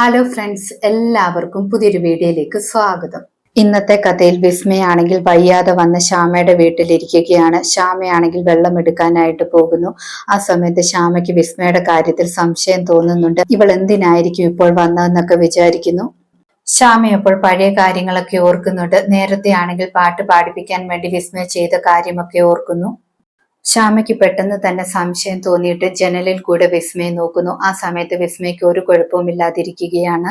Hello friends എല്ലാവർക്കും പുതിയൊരു വീഡിയോയിലേക്ക് സ്വാഗതം. ഇന്നത്തെ കഥയിൽ വിസ്മയാണെങ്കിൽ വയ്യാതെ വന്ന് ശ്യാമയുടെ വീട്ടിലിരിക്കുകയാണ്. ശ്യാമയാണെങ്കിൽ വെള്ളം എടുക്കാനായിട്ട് പോകുന്നു. ആ സമയത്ത് ശ്യാമയ്ക്ക് വിസ്മയുടെ കാര്യത്തിൽ സംശയം തോന്നുന്നുണ്ട്. ഇവൾ എന്തിനായിരിക്കും ഇപ്പോൾ വന്നതെന്നൊക്കെ വിചാരിക്കുന്നു. ശ്യാമ പഴയ കാര്യങ്ങളൊക്കെ ഓർക്കുന്നുണ്ട്. നേരത്തെ ആണെങ്കിൽ പാട്ട് പാടിപ്പിക്കാൻ വേണ്ടി വിസ്മയ ചെയ്ത കാര്യമൊക്കെ ഓർക്കുന്നു. ശ്യാമയ്ക്ക് പെട്ടെന്ന് തന്നെ സംശയം തോന്നിയിട്ട് ജനലിൽ കൂടെ വിസ്മയെ നോക്കുന്നു. ആ സമയത്ത് വിസ്മയ്ക്ക് ഒരു കുഴപ്പവുമില്ലാതിരിക്കുകയാണ്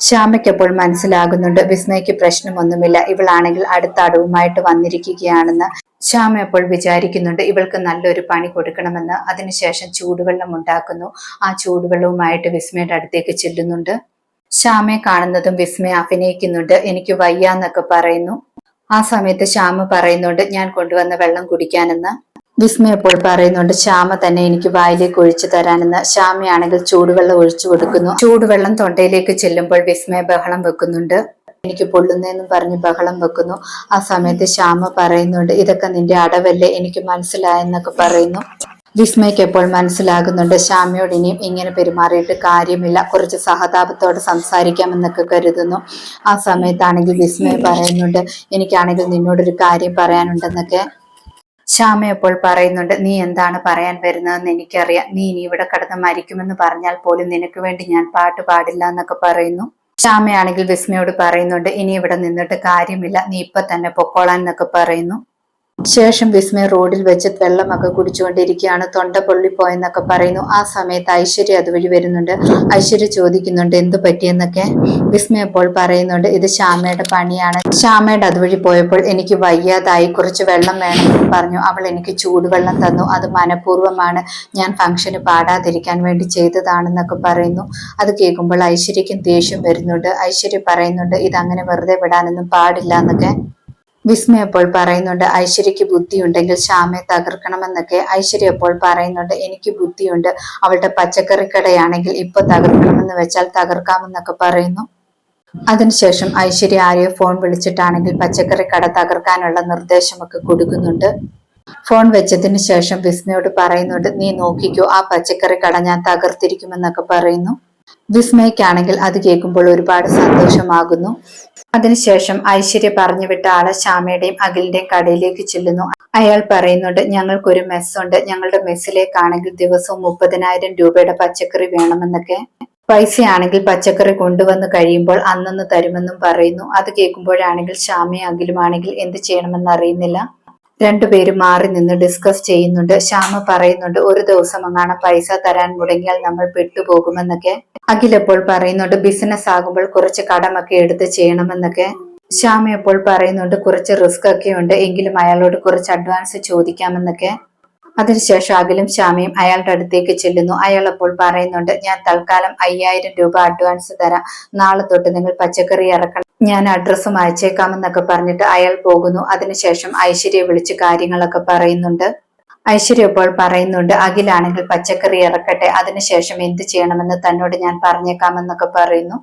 ശ്യാമയ്ക്ക് അപ്പോൾ മനസ്സിലാകുന്നുണ്ട് വിസ്മയ്ക്ക് പ്രശ്നമൊന്നുമില്ല. ഇവളാണെങ്കിൽ അടുത്ത അടവുമായിട്ട് വന്നിരിക്കുകയാണെന്ന് ശ്യാമ അപ്പോൾ വിചാരിക്കുന്നുണ്ട്. ഇവൾക്ക് നല്ലൊരു പണി കൊടുക്കണമെന്ന്. അതിനുശേഷം ചൂടുവെള്ളം ഉണ്ടാക്കുന്നു. ആ ചൂടുവെള്ളവുമായിട്ട് വിസ്മയുടെ അടുത്തേക്ക് ചെല്ലുന്നുണ്ട്. ശ്യാമയെ കാണുന്നതും വിസ്മയെ അഭിനയിക്കുന്നുണ്ട്. എനിക്ക് വയ്യാന്നൊക്കെ പറയുന്നു. ആ സമയത്ത് ശ്യാമ പറയുന്നുണ്ട് ഞാൻ കൊണ്ടുവന്ന വെള്ളം കുടിക്കാനെന്ന്. വിസ്മയ ഇപ്പോൾ പറയുന്നുണ്ട് ശ്യാമ തന്നെ എനിക്ക് വായിലേക്ക് ഒഴിച്ചു തരാനെന്ന്. ശ്യാമയാണെങ്കിൽ ചൂടുവെള്ളം ഒഴിച്ചു കൊടുക്കുന്നു. ചൂടുവെള്ളം തൊണ്ടയിലേക്ക് ചെല്ലുമ്പോൾ വിസ്മയ ബഹളം വെക്കുന്നുണ്ട്. എനിക്ക് പൊള്ളുന്നതെന്നും പറഞ്ഞ് ബഹളം വെക്കുന്നു. ആ സമയത്ത് ശ്യാമ പറയുന്നുണ്ട് ഇതൊക്കെ നിന്റെ അടവല്ലേ എനിക്ക് മനസ്സിലായെന്നൊക്കെ പറയുന്നു. വിസ്മയ്ക്ക് എപ്പോൾ മനസ്സിലാകുന്നുണ്ട് ശ്യാമയോട് ഇനിയും ഇങ്ങനെ പെരുമാറിയിട്ട് കാര്യമില്ല. കുറച്ച് സഹതാപത്തോടെ സംസാരിക്കാമെന്നൊക്കെ കരുതുന്നു. ആ സമയത്താണെങ്കിൽ വിസ്മയ പറയുന്നുണ്ട് എനിക്കാണെങ്കിൽ നിന്നോടൊരു കാര്യം പറയാനുണ്ടെന്നൊക്കെ. ശ്യാമ എപ്പോൾ പറയുന്നുണ്ട് നീ എന്താണ് പറയാൻ വരുന്നതെന്ന് എനിക്കറിയാം. നീ ഇനി ഇവിടെ കടന്ന് മരിക്കുമെന്ന് പറഞ്ഞാൽ പോലും നിനക്ക് വേണ്ടി ഞാൻ പാട്ട് പാടില്ല എന്നൊക്കെ പറയുന്നു. ശ്യാമയാണെങ്കിൽ വിസ്മയോട് പറയുന്നുണ്ട് ഇനി ഇവിടെ നിന്നിട്ട് കാര്യമില്ല. നീ ഇപ്പൊ തന്നെ പൊക്കോളാൻ എന്നൊക്കെ പറയുന്നു. ശേഷം വിസ്മയ റോഡിൽ വെച്ച് വെള്ളമൊക്കെ കുടിച്ചുകൊണ്ടിരിക്കുകയാണ്. തൊണ്ട പൊള്ളിപ്പോയെന്നൊക്കെ പറയുന്നു. ആ സമയത്ത് ഐശ്വര്യ അതുവഴി വരുന്നുണ്ട്. ഐശ്വര്യ ചോദിക്കുന്നുണ്ട് എന്തു പറ്റിയെന്നൊക്കെ വിസ്മയ അപ്പോൾ പറയുന്നുണ്ട്. ഇത് ശ്യാമയുടെ പണിയാണ്. ശ്യാമയുടെ അതുവഴി പോയപ്പോൾ എനിക്ക് വയ്യാതായി. കുറച്ച് വെള്ളം വേണമെന്ന് പറഞ്ഞു. അവൾ എനിക്ക് ചൂടുവെള്ളം തന്നു. അത് മനഃപൂർവമാണ്. ഞാൻ ഫംഗ്ഷന് പാടാതിരിക്കാൻ വേണ്ടി ചെയ്തതാണെന്നൊക്കെ പറയുന്നു. അത് കേൾക്കുമ്പോൾ ഐശ്വര്യക്കും ദേഷ്യം വരുന്നുണ്ട്. ഐശ്വര്യ പറയുന്നുണ്ട് ഇതങ്ങനെ വെറുതെ വിടാനൊന്നും പാടില്ല എന്നൊക്കെ. വിസ്മയ അപ്പോൾ പറയുന്നുണ്ട് ഐശ്വര്യക്ക് ബുദ്ധിയുണ്ടെങ്കിൽ ശ്യാമയെ തകർക്കണമെന്നൊക്കെ ഐശ്വര്യ അപ്പോൾ പറയുന്നുണ്ട് എനിക്ക് ബുദ്ധിയുണ്ട് അവളുടെ പച്ചക്കറി കടയാണെങ്കിൽ ഇപ്പൊ തകർക്കണമെന്ന് വെച്ചാൽ തകർക്കാമെന്നൊക്കെ പറയുന്നു. അതിനുശേഷം ഐശ്വര്യ ആരെയോ ഫോൺ വിളിച്ചിട്ടാണെങ്കിൽ പച്ചക്കറി കട തകർക്കാനുള്ള നിർദ്ദേശമൊക്കെ കൊടുക്കുന്നുണ്ട്. ഫോൺ വെച്ചതിന് ശേഷം വിസ്മയോട് പറയുന്നുണ്ട് നീ നോക്കിക്കോ ആ പച്ചക്കറി കട ഞാൻ തകർത്തിരിക്കുമെന്നൊക്കെ പറയുന്നു. വിസ്മയ്ക്കാണെങ്കിൽ അത് കേൾക്കുമ്പോൾ ഒരുപാട് സന്തോഷമാകുന്നു. അതിനുശേഷം ഐശ്വര്യ പറഞ്ഞു വിട്ട ആളെ ശ്യാമയുടെയും അഖിലിന്റെയും കടയിലേക്ക് ചെല്ലുന്നു. അയാൾ പറയുന്നുണ്ട് ഞങ്ങൾക്കൊരു മെസ്സുണ്ട് ഞങ്ങളുടെ മെസ്സിലേക്കാണെങ്കിൽ ദിവസവും മുപ്പതിനായിരം രൂപയുടെ പച്ചക്കറി വേണമെന്നൊക്കെ. പൈസയാണെങ്കിൽ പച്ചക്കറി കൊണ്ടുവന്ന് കഴിയുമ്പോൾ അന്നന്ന് തരുമെന്നും പറയുന്നു. അത് കേൾക്കുമ്പോഴാണെങ്കിൽ ശ്യാമയും അഖിലുമാണെങ്കിൽ എന്ത് ചെയ്യണമെന്ന് അറിയുന്നില്ല. രണ്ടുപേരും മാറി നിന്ന് ഡിസ്കസ് ചെയ്യുന്നുണ്ട്. ശ്യാമ പറയുന്നുണ്ട് ഒരു ദിവസം അങ്ങനെ പൈസ തരാൻ മുടങ്ങിയാൽ നമ്മൾ പെട്ടുപോകുമെന്നൊക്കെ. അഖിലപ്പോൾ പറയുന്നുണ്ട് ബിസിനസ് ആകുമ്പോൾ കുറച്ച് കടമൊക്കെ എടുത്ത് ചെയ്യണമെന്നൊക്കെ. ശ്യാമ എപ്പോൾ പറയുന്നുണ്ട് കുറച്ച് റിസ്ക് ഒക്കെ ഉണ്ട് എങ്കിലും അയാളോട് കുറച്ച് അഡ്വാൻസ് ചോദിക്കാമെന്നൊക്കെ. അതിനുശേഷം അഖിലും ശ്യാമയും അയാളുടെ അടുത്തേക്ക് ചെല്ലുന്നു. അയാൾ അപ്പോൾ പറയുന്നുണ്ട് ഞാൻ തൽക്കാലം അയ്യായിരം രൂപ അഡ്വാൻസ് തരാം. നാളെ തൊട്ട് നിങ്ങൾ പച്ചക്കറി ഇറക്കണം. ഞാൻ അഡ്രസ്സും അയച്ചേക്കാമെന്നൊക്കെ പറഞ്ഞിട്ട് അയാൾ പോകുന്നു. അതിനുശേഷം ഐശ്വര്യ വിളിച്ച് കാര്യങ്ങളൊക്കെ പറയുന്നുണ്ട്. ഐശ്വര്യ ഇപ്പോൾ പറയുന്നുണ്ട് അഖിലാണെങ്കിൽ പച്ചക്കറി ഇറക്കട്ടെ. അതിനുശേഷം എന്ത് ചെയ്യണമെന്ന് തന്നോട് ഞാൻ പറഞ്ഞേക്കാമെന്നൊക്കെ പറയുന്നു.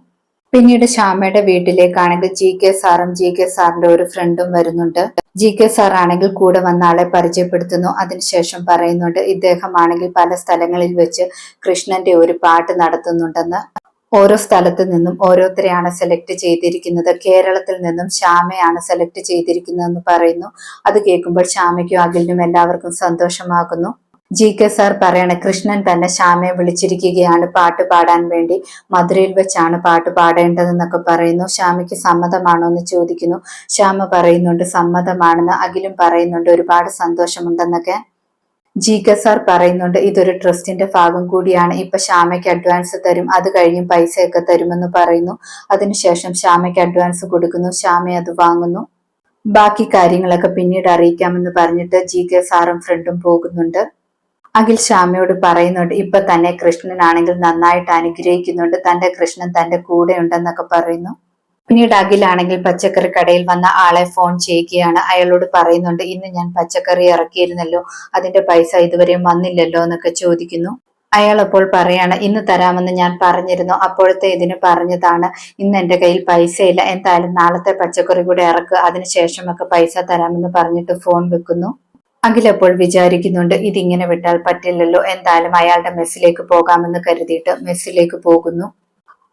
പിന്നീട് ശ്യാമയുടെ വീട്ടിലേക്കാണെങ്കിൽ ജി കെ സാറും ജി കെ സാറിന്റെ ഒരു ഫ്രണ്ടും വരുന്നുണ്ട്. ജി കെ സാർ ആണെങ്കിൽ കൂടെ വന്ന ആളെ പരിചയപ്പെടുത്തുന്നു. അതിനുശേഷം പറയുന്നുണ്ട് ഇദ്ദേഹമാണെങ്കിൽ പല സ്ഥലങ്ങളിൽ വെച്ച് കൃഷ്ണന്റെ ഒരു പാട്ട് നടത്തുന്നുണ്ടെന്ന്. ഓരോ സ്ഥലത്ത് നിന്നും ഓരോരുത്തരെയാണ് സെലക്ട് ചെയ്തിരിക്കുന്നത്. കേരളത്തിൽ നിന്നും ശ്യാമയാണ് സെലക്ട് ചെയ്തിരിക്കുന്നതെന്ന് പറയുന്നു. അത് കേൾക്കുമ്പോൾ ശ്യാമയ്ക്കും അഖിലിനും എല്ലാവർക്കും സന്തോഷമാകുന്നു. ജി കെ സാർ പറയണ കൃഷ്ണൻ തന്നെ ശ്യാമയെ വിളിച്ചിരിക്കുകയാണ്. പാട്ട് പാടാൻ വേണ്ടി മധുരയിൽ വെച്ചാണ് പാട്ട് പാടേണ്ടതെന്നൊക്കെ പറയുന്നു. ശ്യാമയ്ക്ക് സമ്മതമാണോ എന്ന് ചോദിക്കുന്നു. ശ്യാമ പറയുന്നുണ്ട് സമ്മതമാണെന്ന്. അഖിലും പറയുന്നുണ്ട് ഒരുപാട് സന്തോഷമുണ്ടെന്നൊക്കെ. ജി കെ സാർ പറയുന്നുണ്ട് ഇതൊരു ട്രസ്റ്റിന്റെ ഭാഗം കൂടിയാണ്. ഇപ്പൊ ശ്യാമയ്ക്ക് അഡ്വാൻസ് തരും അത് കഴിഞ്ഞും പൈസയൊക്കെ തരുമെന്ന് പറയുന്നു. അതിനുശേഷം ശ്യാമയ്ക്ക് അഡ്വാൻസ് കൊടുക്കുന്നു ശ്യാമ അത് വാങ്ങുന്നു. ബാക്കി കാര്യങ്ങളൊക്കെ പിന്നീട് അറിയിക്കാമെന്ന് പറഞ്ഞിട്ട് ജി കെ സാറും ഫ്രണ്ടും പോകുന്നുണ്ട്. അഖിൽ ശ്യാമയോട് പറയുന്നുണ്ട് ഇപ്പൊ തന്നെ കൃഷ്ണനാണെങ്കിൽ നന്നായിട്ട് അനുഗ്രഹിക്കുന്നുണ്ട് തന്റെ കൃഷ്ണൻ തന്റെ കൂടെ ഉണ്ടെന്നൊക്കെ പറയുന്നു. പിന്നീട് അഖിലാണെങ്കിൽ പച്ചക്കറി കടയിൽ വന്ന ആളെ ഫോൺ ചെയ്യുകയാണ്. അയാളോട് പറയുന്നുണ്ട് ഇന്ന് ഞാൻ പച്ചക്കറി ഇറക്കിയിരുന്നല്ലോ അതിന്റെ പൈസ ഇതുവരെയും വന്നില്ലല്ലോ എന്നൊക്കെ ചോദിക്കുന്നു. അയാൾ അപ്പോൾ പറയാണ് ഇന്ന് തരാമെന്ന് ഞാൻ പറഞ്ഞിരുന്നു. അപ്പോഴത്തെ ഇതിന് പറഞ്ഞതാണ് ഇന്ന് എന്റെ കയ്യിൽ പൈസയില്ല. എന്തായാലും നാളത്തെ പച്ചക്കറി കൂടെ ഇറക്കുക അതിനുശേഷമൊക്കെ പൈസ തരാമെന്ന് പറഞ്ഞിട്ട് ഫോൺ വെക്കുന്നു. അഖിലപ്പോൾ വിചാരിക്കുന്നുണ്ട് ഇതിങ്ങനെ വിട്ടാൽ പറ്റില്ലല്ലോ. എന്തായാലും അയാളുടെ മെസ്സിലേക്ക് പോകാമെന്ന് കരുതിയിട്ട് മെസ്സിലേക്ക് പോകുന്നു.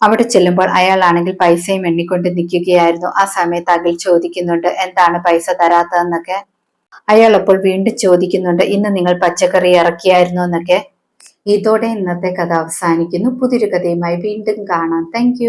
അവിടെ ചെല്ലുമ്പോൾ അയാളാണെങ്കിൽ പൈസയും എണ്ണിക്കൊണ്ട് നിൽക്കുകയായിരുന്നു. ആ സമയത്ത് അഖിൽ ചോദിക്കുന്നുണ്ട് എന്താണ് പൈസ തരാത്തതെന്നൊക്കെ? അയാൾ അപ്പോൾ വീണ്ടും ചോദിക്കുന്നുണ്ട് ഇന്ന് നിങ്ങൾ പച്ചക്കറി ഇറക്കിയായിരുന്നു എന്നൊക്കെ? ഇതോടെ ഇന്നത്തെ കഥ അവസാനിക്കുന്നു. പുതിയൊരു കഥയുമായി വീണ്ടും കാണാം. താങ്ക്